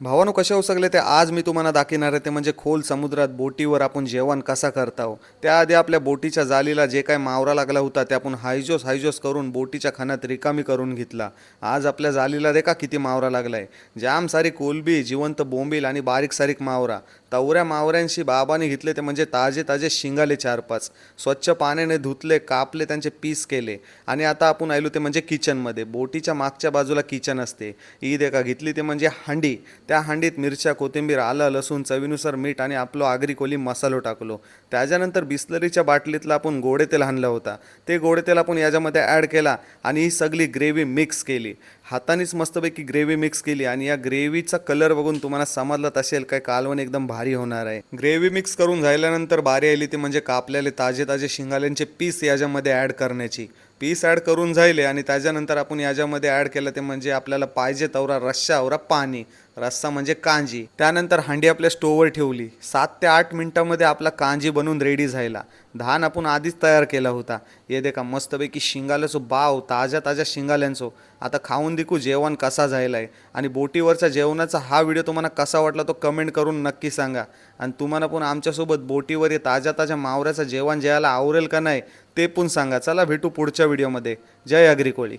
भावानो कसे होऊ सगळे ते आज मी तुम्हाला दाखवणार आहे. ते म्हणजे खोल समुद्रात बोटीवर आपण जेवण कसा करता हो? त्याआधी आपल्या बोटीच्या जालीला जे काय मावरा लागला होता ते आपण हायजोस हायजोस करून बोटीच्या खाण्यात रिकामी करून घेतला. आज आपल्या जालीला देखा किती मावरा लागला आहे जाम सारी कोलबी जिवंत बोंबील आणि बारीक सारीक मावरा. तवऱ्या मावऱ्यांशी बाबाने घेतले ते म्हणजे ताजे ताजे शिंगाले चार पाच. स्वच्छ पाण्याने धुतले कापले त्यांचे पीस केले. आणि आता आपण आलो ते म्हणजे किचनमध्ये. बोटीच्या मागच्या बाजूला किचन असते. ईद एका घेतली ते म्हणजे हांडी. त्या हांडीत मिरच्या कोथिंबीर आलं लसूण चवीनुसार मीठ आणि आपलं आगरी कोली मसालो टाकलो. त्याच्यानंतर बिस्लरीच्या बाटलीतला आपण गोडे तेल आणलं होता. ते गोडे तेल आपण याच्यामध्ये ॲड केला आणि ही सगळी ग्रेव्ही मिक्स केली. हातानेच मस्तपैकी ग्रेव्ही मिक्स केली आणि या ग्रेव्हीचा कलर बघून तुम्हाला समजलं असेल काय कालवण एकदम भारी होणार आहे. ग्रेव्ही मिक्स करून झाल्यानंतर बारी आली ती म्हणजे कापलेले ताजे ताजे शिंगाल्यांचे पीस याच्यामध्ये ॲड करण्याची. पीस ॲड करून झाले आणि त्याच्यानंतर आपण याच्यामध्ये ॲड केलं ते म्हणजे आपल्याला पाहिजे तवरा रस्सा आवरा पाणी. रस्सा म्हणजे कांजी. त्यानंतर हांडी आपल्या स्टोवर ठेवली. सात ते आठ मिनिटामध्ये आपला कांजी बनवून रेडी झाला धान आपण आधीच तयार केला होता. हे देखा मस्तपैकी शिंगाल्याचो बाव ताज्या ताज्या शिंगाल्यांचो. आता खाऊन देखू जेवण कसा झालाय आणि बोटीवरच्या जेवणाचा हा व्हिडिओ तुम्हाला कसा वाटला तो कमेंट करून नक्की सांगा. आणि तुम्हाला पण आमच्यासोबत बोटीवर हे ताज्या ताज्या मावऱ्याचं जेवण जेवायला आवरेल का नाही ते पण सांगा. चला भेटू पुढच्या व्हिडिओमध्ये जय अग्री कोळी.